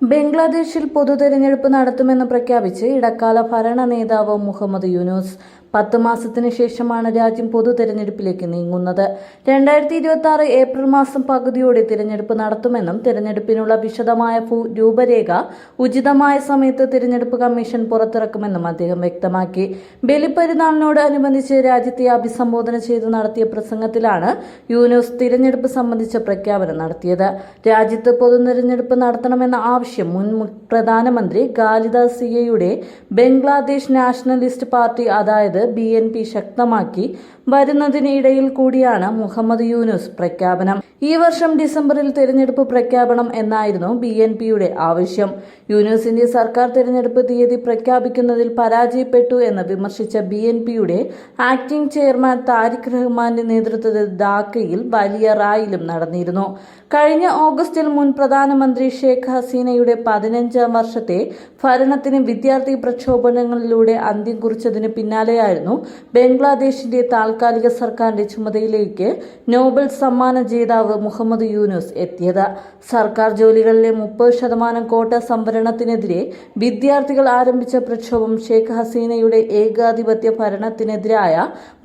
ബംഗ്ലാദേശിൽ പൊതുതെരഞ്ഞെടുപ്പ് നടത്തുമെന്ന് പ്രഖ്യാപിച്ച് ഇടക്കാല ഭരണ നേതാവ് മുഹമ്മദ് യൂനൂസ് പത്ത് മാസത്തിന് ശേഷമാണ് രാജ്യം പൊതു തെരഞ്ഞെടുപ്പിലേക്ക് നീങ്ങുന്നത്. രണ്ടായിരത്തി ഇരുപത്തി ആറ് ഏപ്രിൽ മാസം പകുതിയോടെ തിരഞ്ഞെടുപ്പ് നടത്തുമെന്നും തിരഞ്ഞെടുപ്പിനുള്ള വിശദമായ രൂപരേഖ ഉചിതമായ സമയത്ത് തിരഞ്ഞെടുപ്പ് കമ്മീഷൻ പുറത്തിറക്കുമെന്നും അദ്ദേഹം വ്യക്തമാക്കി. ബലിപ്പെരുന്നാളിനോട് അനുബന്ധിച്ച് രാജ്യത്തെ അഭിസംബോധന ചെയ്ത് നടത്തിയ പ്രസംഗത്തിലാണ് യൂനൂസ് തിരഞ്ഞെടുപ്പ് സംബന്ധിച്ച പ്രഖ്യാപനം നടത്തിയത്. രാജ്യത്ത് പൊതു തിരഞ്ഞെടുപ്പ് നടത്തണമെന്ന ആവശ്യം മുൻ പ്രധാനമന്ത്രി ഖാലിദ സിയയുടെ ബംഗ്ലാദേശ് നാഷണലിസ്റ്റ് പാർട്ടി അതായത് ബി എൻ പി ശക്തമാക്കി. വരുന്നതിനിടയിൽ കൂടിയാണ് മുഹമ്മദ് യൂനുസ് പ്രഖ്യാപനം. ഈ വർഷം ഡിസംബറിൽ തെരഞ്ഞെടുപ്പ് പ്രഖ്യാപനം എന്നായിരുന്നു ബി എൻ പിയുടെ ആവശ്യം. യൂനുസിന്റെ സർക്കാർ തെരഞ്ഞെടുപ്പ് തീയതി പ്രഖ്യാപിക്കുന്നതിൽ പരാജയപ്പെട്ടു എന്ന് വിമർശിച്ച ബി എൻ പിയുടെ ആക്ടിംഗ് ചെയർമാൻ താരിഖ് റഹ്മാന്റെ നേതൃത്വത്തിൽ ധാക്കയിൽ വലിയ റായിലും നടന്നിരുന്നു. കഴിഞ്ഞ ഓഗസ്റ്റിൽ മുൻ പ്രധാനമന്ത്രി ഷേഖ് ഹസീനയുടെ പതിനഞ്ചാം വർഷത്തെ ഭരണത്തിന് വിദ്യാർത്ഥി പ്രക്ഷോഭങ്ങളിലൂടെ അന്ത്യം കുറിച്ചതിന് പിന്നാലെയായിരുന്നു ബംഗ്ലാദേശിന്റെ താൽക്കാലിക സർക്കാരിന്റെ ചുമതലയിലേക്ക് നോബൽ സമ്മാന ജേതാവ് മുഹമ്മദ് യൂനുസ് എത്തിയത്. സർക്കാർ ജോലികളിലെ മുപ്പത് ശതമാനം കോട്ട സംവരണത്തിനെതിരെ വിദ്യാർത്ഥികൾ ആരംഭിച്ച പ്രക്ഷോഭം ഷെയ്ഖ് ഹസീനയുടെ ഏകാധിപത്യ ഭരണത്തിനെതിരായ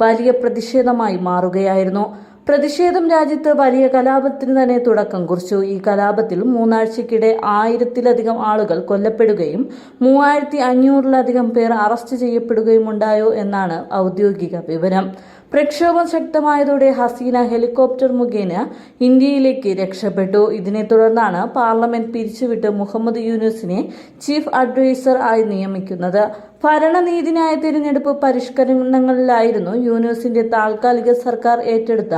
വലിയ പ്രതിഷേധമായി മാറുകയായിരുന്നു. പ്രതിഷേധം രാജ്യത്ത് വലിയ കലാപത്തിന് തന്നെ തുടക്കം കുറിച്ചു. ഈ കലാപത്തിൽ മൂന്നാഴ്ചക്കിടെ ആയിരത്തിലധികം ആളുകൾ കൊല്ലപ്പെടുകയും മൂവായിരത്തി അഞ്ഞൂറിലധികം പേർ അറസ്റ്റ് ചെയ്യപ്പെടുകയും ഉണ്ടായോ എന്നാണ് ഔദ്യോഗിക വിവരം. പ്രക്ഷോഭം ശക്തമായതോടെ ഹസീന ഹെലികോപ്റ്റർ മുഖേന ഇന്ത്യയിലേക്ക് രക്ഷപ്പെട്ടു. ഇതിനെ തുടർന്നാണ് പാർലമെന്റ് പിരിച്ചുവിട്ട് മുഹമ്മദ് യൂനുസിനെ ചീഫ് അഡ്വൈസർ ആയി നിയമിക്കുന്നത്. ഭരണനീതിന്യായ തിരഞ്ഞെടുപ്പ് പരിഷ്കരണങ്ങളിലായിരുന്നു യൂനുസിന്റെ താൽക്കാലിക സർക്കാർ ഏറ്റെടുത്ത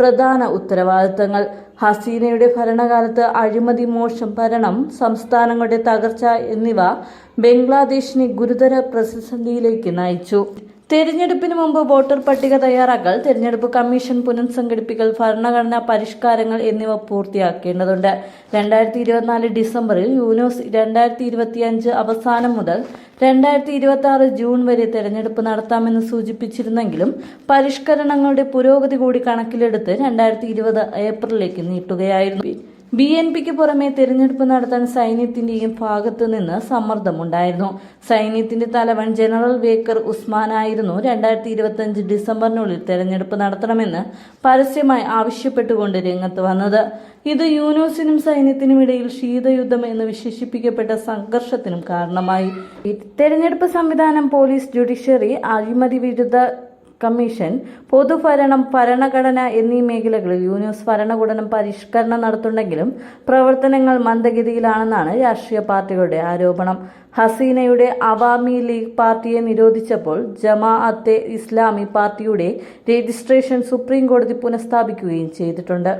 പ്രധാന ഉത്തരവാദിത്തങ്ങൾ. ഹസീനയുടെ ഭരണകാലത്ത് അഴിമതി മോശം ഭരണം സംസ്ഥാനങ്ങളുടെ തകർച്ച എന്നിവ ബംഗ്ലാദേശിനെ ഗുരുതര പ്രതിസന്ധിയിലേക്ക് നയിച്ചു. തെരഞ്ഞെടുപ്പിന് മുമ്പ് വോട്ടർ പട്ടിക തയ്യാറാക്കൽ തെരഞ്ഞെടുപ്പ് കമ്മീഷൻ പുനഃസംഘടിപ്പിക്കൽ ഭരണഘടനാ പരിഷ്കാരങ്ങൾ എന്നിവ പൂർത്തിയാക്കേണ്ടതുണ്ട്. രണ്ടായിരത്തി ഇരുപത്തിനാല് ഡിസംബറിൽ യൂനോസ് രണ്ടായിരത്തി ഇരുപത്തിയഞ്ച് അവസാനം മുതൽ രണ്ടായിരത്തി ഇരുപത്തി ആറ് ജൂൺ വരെ തെരഞ്ഞെടുപ്പ് നടത്താമെന്ന് സൂചിപ്പിച്ചിരുന്നെങ്കിലും പരിഷ്കരണങ്ങളുടെ പുരോഗതി കൂടി കണക്കിലെടുത്ത് രണ്ടായിരത്തി ഇരുപത് ഏപ്രിലേക്ക് നീട്ടുകയായിരുന്നു. ബി എൻ പിക്ക് പുറമെ തിരഞ്ഞെടുപ്പ് നടത്താൻ സൈന്യത്തിന്റെയും ഭാഗത്തു നിന്ന് സമ്മർദ്ദമുണ്ടായിരുന്നു. സൈന്യത്തിന്റെ തലവൻ ജനറൽ വേക്കർ ഉസ്മാനായിരുന്നു രണ്ടായിരത്തി ഇരുപത്തിയഞ്ച് ഡിസംബറിനുള്ളിൽ തെരഞ്ഞെടുപ്പ് നടത്തണമെന്ന് പരസ്യമായി ആവശ്യപ്പെട്ടുകൊണ്ട് രംഗത്ത് വന്നത്. ഇത് യൂനൂസിനും സൈന്യത്തിനും ഇടയിൽ ശീതയുദ്ധം എന്ന് വിശേഷിപ്പിക്കപ്പെട്ട സംഘർഷത്തിനും കാരണമായി. തെരഞ്ഞെടുപ്പ് സംവിധാനം പോലീസ് ജുഡീഷ്യറി അഴിമതി വിരുദ്ധ കമ്മീഷൻ പൊതുഭരണം ഭരണഘടന എന്നീ മേഖലകളിൽ യൂനിയസ് ഭരണകൂടം പരിഷ്കരണം നടത്തുണ്ടെങ്കിലും പ്രവർത്തനങ്ങൾ മന്ദഗതിയിലാണെന്നാണ് രാഷ്ട്രീയ പാർട്ടികളുടെ ആരോപണം. ഹസീനയുടെ അവാമി ലീഗ് പാർട്ടിയെ നിരോധിച്ചപ്പോൾ ജമാഅത്തെ ഇസ്ലാമി പാർട്ടിയുടെ രജിസ്ട്രേഷൻ സുപ്രീം കോടതി പുനഃസ്ഥാപിക്കുകയും ചെയ്തിട്ടുണ്ട്.